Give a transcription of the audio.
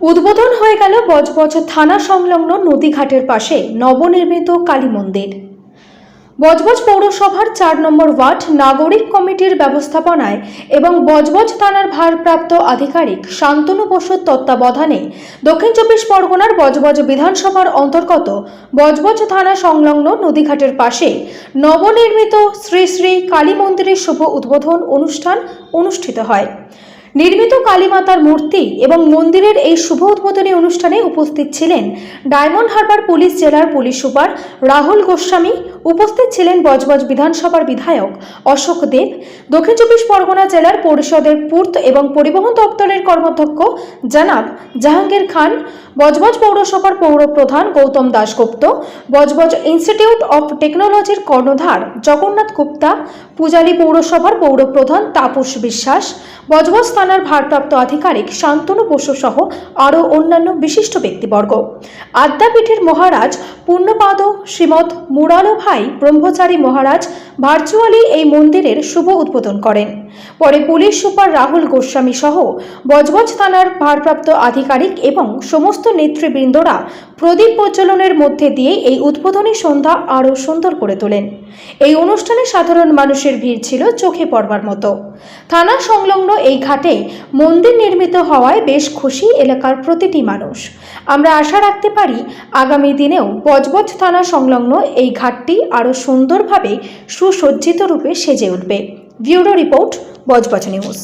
উদ্বোধন হয়ে গেল বজবজ থানা সংলগ্ন নদীঘাটের পাশে নবনির্মিত কালী মন্দির। বজবজ পৌরসভার চার নম্বর ওয়ার্ড নাগরিক কমিটির ব্যবস্থাপনায় এবং বজবজ থানার ভারপ্রাপ্ত আধিকারিক শান্তনু বসুর তত্ত্বাবধানে দক্ষিণ চব্বিশ পরগনার বজবজ বিধানসভার অন্তর্গত বজবজ থানা সংলগ্ন নদীঘাটের পাশে নবনির্মিত শ্রী শ্রী কালী মন্দিরের শুভ উদ্বোধন অনুষ্ঠান অনুষ্ঠিত হয়। নির্মিত কালীমাতার মূর্তি এবং মন্দিরের এই শুভ উদ্বোধনী অনুষ্ঠানে উপস্থিত ছিলেন ডায়মন্ড হারবার পুলিশ জেলার পুলিশ সুপার রাহুল গোস্বামী, উপস্থিত ছিলেন বজবজ বিধানসভার বিধায়ক অশোক দেব, দক্ষিণ চব্বিশ পরগনা জেলার পরিষদের পূর্ত এবং পরিবহন দপ্তরের কর্মাধ্যক্ষ জানাব জাহাঙ্গীর খান, বজবজ পৌরসভার পৌর প্রধান গৌতম দাশগুপ্ত, বজবজ ইনস্টিটিউট অফ টেকনোলজির কর্ণধার জগন্নাথ গুপ্তা, পূজালী পৌরসভার পৌর প্রধান তাপস বিশ্বাস, বজবজ থানার ভারপ্রাপ্ত আধিকারিক শান্তনু বসু সহ আরও অন্যান্য বিশিষ্ট ব্যক্তিবর্গ। আদ্যাপীঠের মহারাজ পূর্ণপাদ, শ্রীমৎ মুরালো ভাই ব্রহ্মচারী মহারাজ ভার্চুয়ালি এই মন্দিরের শুভ উদ্বোধন করেন। পরে পুলিশ সুপার রাহুল গোস্বামী সহ বজবজ থানার ভারপ্রাপ্ত আধিকারিক এবং সমস্ত নেতৃবৃন্দরা প্রদীপ প্রজ্বলনের মধ্যে দিয়ে এই উদ্বোধনী সন্ধ্যা আরও সুন্দর করে তোলেন। এই অনুষ্ঠানে সাধারণ মানুষের ভিড় ছিল চোখে পড়বার মতো। থানা সংলগ্ন এই ঘাটে মন্দির নির্মিত হওয়ায় বেশ খুশি এলাকার প্রতিটি মানুষ। আমরা আশা রাখতে পারি আগামী দিনেও বজবজ থানা সংলগ্ন এই ঘাটটি আরও সুন্দরভাবে সুসজ্জিত রূপে সেজে উঠবে। Bureau report Budge Budge news.